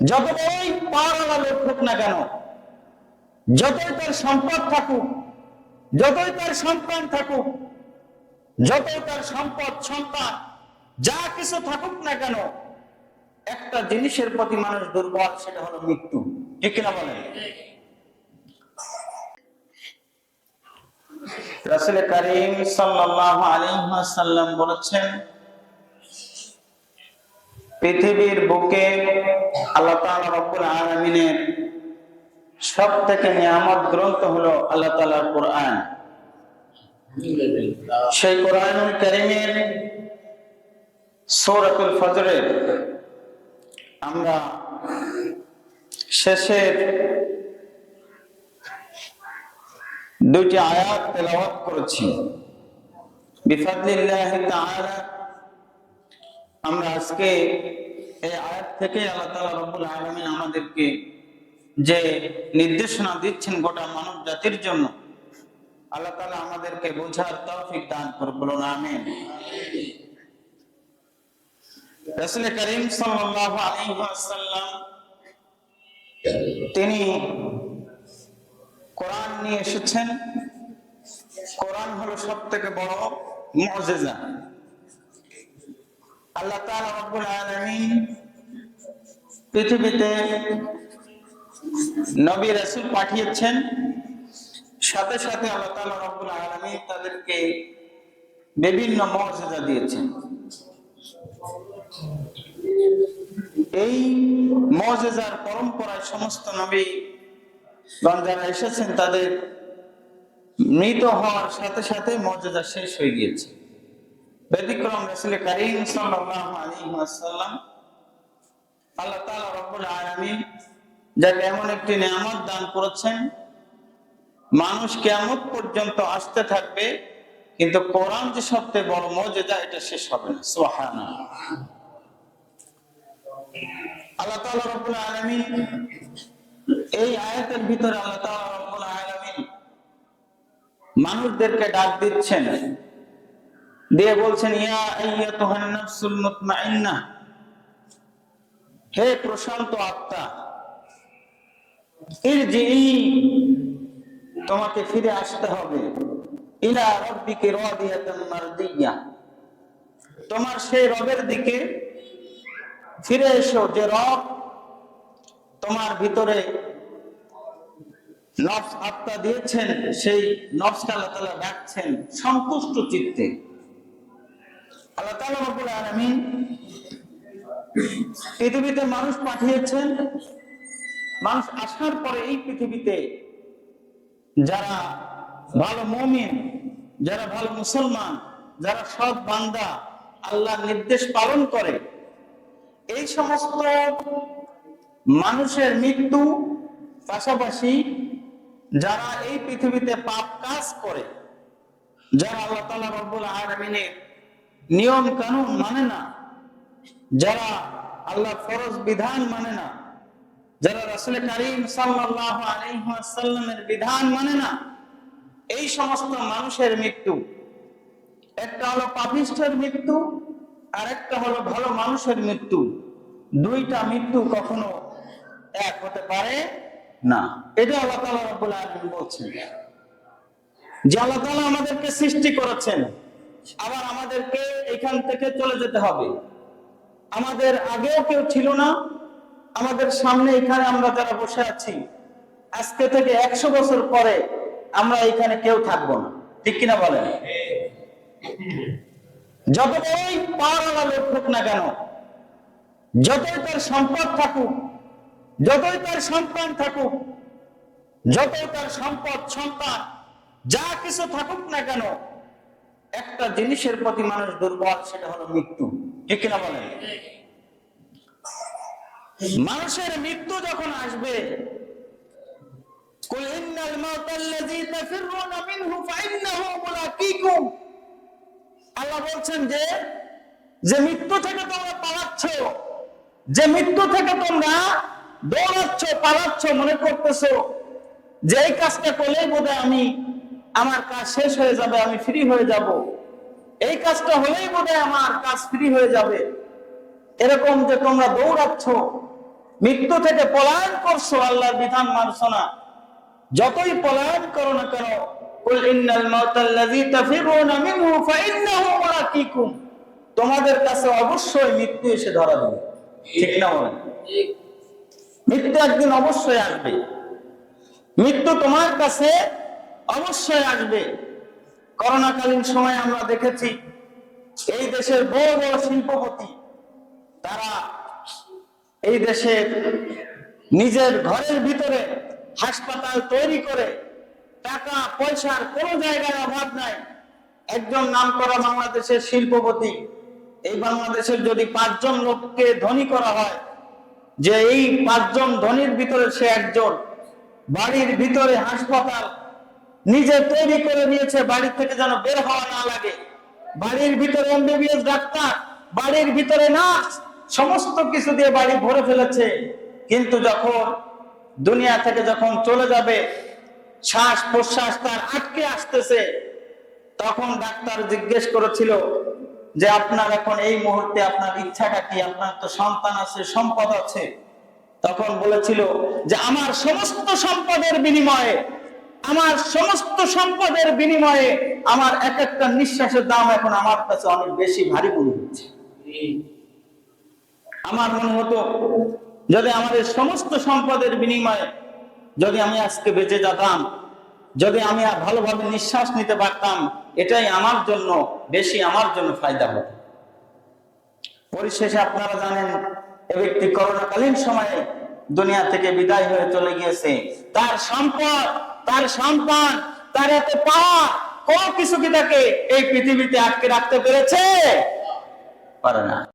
যত বড়ই পাওয়ারওয়ালা লোক হোক না কেন, যতই তার সম্পদ থাকুক, যতই তার সন্তান থাকুক, যতই তার সম্পদ, সন্তান, যা কিছু থাকুক না কেন, একটা জিনিসের প্রতি মানুষ দুর্বল, সেটা হলো মৃত্যু। ঠিক কিনা বলেন? রাসূল করিম সাল্লাল্লাহু আলাইহি ওয়াসাল্লাম বলেছেন পৃথিবীর বুকে আল্লাহ তাআলা রব্বুল আলামিনের সব থেকে নিয়ামত গ্রন্থ হলো আল্লাহ তাআলার কোরআন। সেই কোরআনুল কারীমের সূরাতুল ফজরের আমরা শেষের দুইটি আয়াত তেলাওয়াত করেছি। বিফাদলিল্লাহ তাআলা আমরা আজকে এই আয়াত থেকে আল্লাহ তাআলা রব্বুল আলামিন আমাদেরকে যে নির্দেশনা দিচ্ছেন গোটা মানব জাতির জন্য, আল্লাহ তাআলা আমাদেরকে বোঝার তৌফিক দান করুন, বলুন আমিন। রাসূল করিম সাল্লাল্লাহু আলাইহি ওয়াসাল্লাম, তিনি কোরআন নিয়ে এসেছেন। কোরআন হলো সব থেকে বড় মুজিজা আল্লাহ তাআলা রব্বুল পৃথিবীতে নবী রাসূল পাঠিয়েছেন। সাথে সাথে আল্লাহ তাআলা রব্বুল আলামিন তাদেরকে বিভিন্ন মর্যাদা দিয়েছেন। এই মুজিজার পরম্পরায় সমস্ত নবী যারা এসেছেন তাদের মৃত হওয়ার সাথে সাথে মর্যাদা শেষ হয়ে গিয়েছে। ব্যতিক্রম রাসূল করিম সাল্লাল্লাহু আলাইহি ওয়াসাল্লাম। আল্লাহ তাআলা রব্বুল আলামিন যাকে এমন একটি নিয়ামত দান করেছেন, মানুষ কিয়ামত পর্যন্ত আসতে থাকবে, কিন্তু কোরআন যে সবচেয়ে বড় মর্যাদা, এটা শেষ হবে না। সুবহানাল্লাহ। আল্লাহ তাআলা রব্বুল আলামিন এই আয়াতের ভিতরে আল্লাহ তাআলা রব্বুল আলামিন মানুষদেরকে ডাক দিচ্ছেন দিয়ে বলছেন, ইয়া হে প্রশান্ত আত্মা তোমাকে ফিরে আসতে হবে। তোমার সেই রবের দিকে ফিরে এসো, যে রব তোমার ভিতরে নফস আত্মা দিয়েছেন, সেই নফসকে আল্লাহ তাআলা ডাকছেন সন্তুষ্ট চিত্তে। আল্লাহ তাআলা রব্বুল পৃথিবীতে মানুষ পাঠিয়েছেন। মানুষ আসার পরে এই পৃথিবীতে যারা ভালো মুমিন, যারা ভালো মুসলমান, যারা সৎ বান্দা আল্লাহর নির্দেশ পালন করে, এই সমস্ত মানুষের মৃত্যু পাশাপাশি যারা এই পৃথিবীতে পাপ কাজ করে, যারা আল্লাহ তালা রব্বুল আলমিনের নিয়ম কানুন মানে না। যারা আল্লাহ ফরজ বিধান মানে না, যারা রাসুল করিম সাল্লাহ বিধান মানে না, এই সমস্ত মানুষের মৃত্যু। একটা হলো পাপিষ্ঠের মৃত্যু আর একটা হলো ভালো মানুষের মৃত্যু। দুইটা মৃত্যু কখনো এক হতে পারে না। এটা আল্লাহ তালা রব্বুল আলমিন বলছেন। যে আল্লাহ তালা আমাদেরকে সৃষ্টি করেছেন। আবার আমাদেরকে এখান থেকে চলে যেতে হবে। আমাদের আগেও কেউ ছিল না, আমাদের সামনে এখানে আমরা যারা বসে আছি, আজকে থেকে একশো বছর পরে আমরা এখানে কেউ থাকব না। ঠিক কিনা বলেন? যত বড়ই পাওয়ারওয়ালা লোক হোক না কেন, যতই তার সম্পদ থাকুক, যতই তার সন্তান থাকুক, যতই তার সম্পদ সন্তান যা কিছু থাকুক না কেন একটা জিনিসের প্রতি মানুষ দুর্বল, সেটা হলো মৃত্যু। ঠিক কিনা বলেন? মানুষের মৃত্যু যখন আসবে আল্লাহ বলছেন যে যে মৃত্যু থেকে তোমরা পালাচ্ছ, যে মৃত্যু থেকে তোমরা দৌড়াচ্ছ, পালাচ্ছ, মনে করতেছ যে এই কাজটা করলে বোধহয় আমি আমার কাজ শেষ হয়ে যাবে, আমি ফ্রি হয়ে যাব। এই কাজটা হলেই বোধ আমার কাজ ফ্রি হয়ে যাবে। এরকম যে তোমরা দৌড়াচ্ছ, মৃত্যু থেকে পলায়ন করছ, আল্লাহর বিধান মানছো না। যতই পলায়ন করো না কেন তোমাদের কাছে অবশ্যই মৃত্যু এসে ধরা দেবে। ঠিক না বলেন? মৃত্যু একদিন অবশ্যই আসবে। মৃত্যু তোমার কাছে অবশ্যই আসবে। করোনাকালীন সময় আমরা দেখেছি এই দেশের বড় বড় শিল্পপতি, তারা এই দেশে নিজের ঘরের ভিতরে হাসপাতাল তৈরি করে টাকা, পয়সার কোনো জায়গায় অভাব নাই। একজন নাম করা বাংলাদেশের শিল্পপতি, এই বাংলাদেশের যদি পাঁচজন লোককে ধনী করা হয়, যে এই পাঁচজন ধনীর ভিতরে সে একজন, বাড়ির ভিতরে হাসপাতাল নিজে তৈরি করে নিয়েছে, বাড়ি থেকে যেন বের হওয়া না লাগে। বাড়ির ভিতরে এমবিবিএস ডাক্তার, বাড়ির ভিতরে নার্স, সমস্ত কিছু দিয়ে বাড়ি ভরে ফেলেছে। কিন্তু যখন দুনিয়া থেকে যখন চলে যাবে, শ্বাস প্রশ্বাস তার আটকে আসতেছে, তখন ডাক্তার জিজ্ঞেস করেছিল যে, আপনার এখন এই মুহূর্তে আপনার ইচ্ছাটা কি? আপনার তো সন্তান আছে, সম্পদ আছে। তখন বলেছিল যে, আমার সমস্ত সম্পদের বিনিময়ে আমার সমস্ত সম্পদের বিনিময়ে আমার এক একটা নিঃশ্বাসের দাম এখন আমার কাছে অনেক বেশি ভারী মনে হচ্ছে। আমার মনে হতো, যদি আমাদের সমস্ত সম্পদের বিনিময়ে যদি আমি আজকে বেঁচে যেতাম, যদি আমি ভালোভাবে নিঃশ্বাস নিতে পারতাম, এটাই আমার জন্য বেশি আমার জন্য ফায়দা হতো। পরিশেষে আপনারা জানেন, এ ব্যক্তি করোনাকালীন সময়ে দুনিয়া থেকে বিদায় হয়ে চলে গিয়েছে। তার সম্পদ তার সন্তান তার এত পাওয়া কোন কিছু কি তাকে এই পৃথিবীতে আটকে রাখতে পেরেছে? পারে না।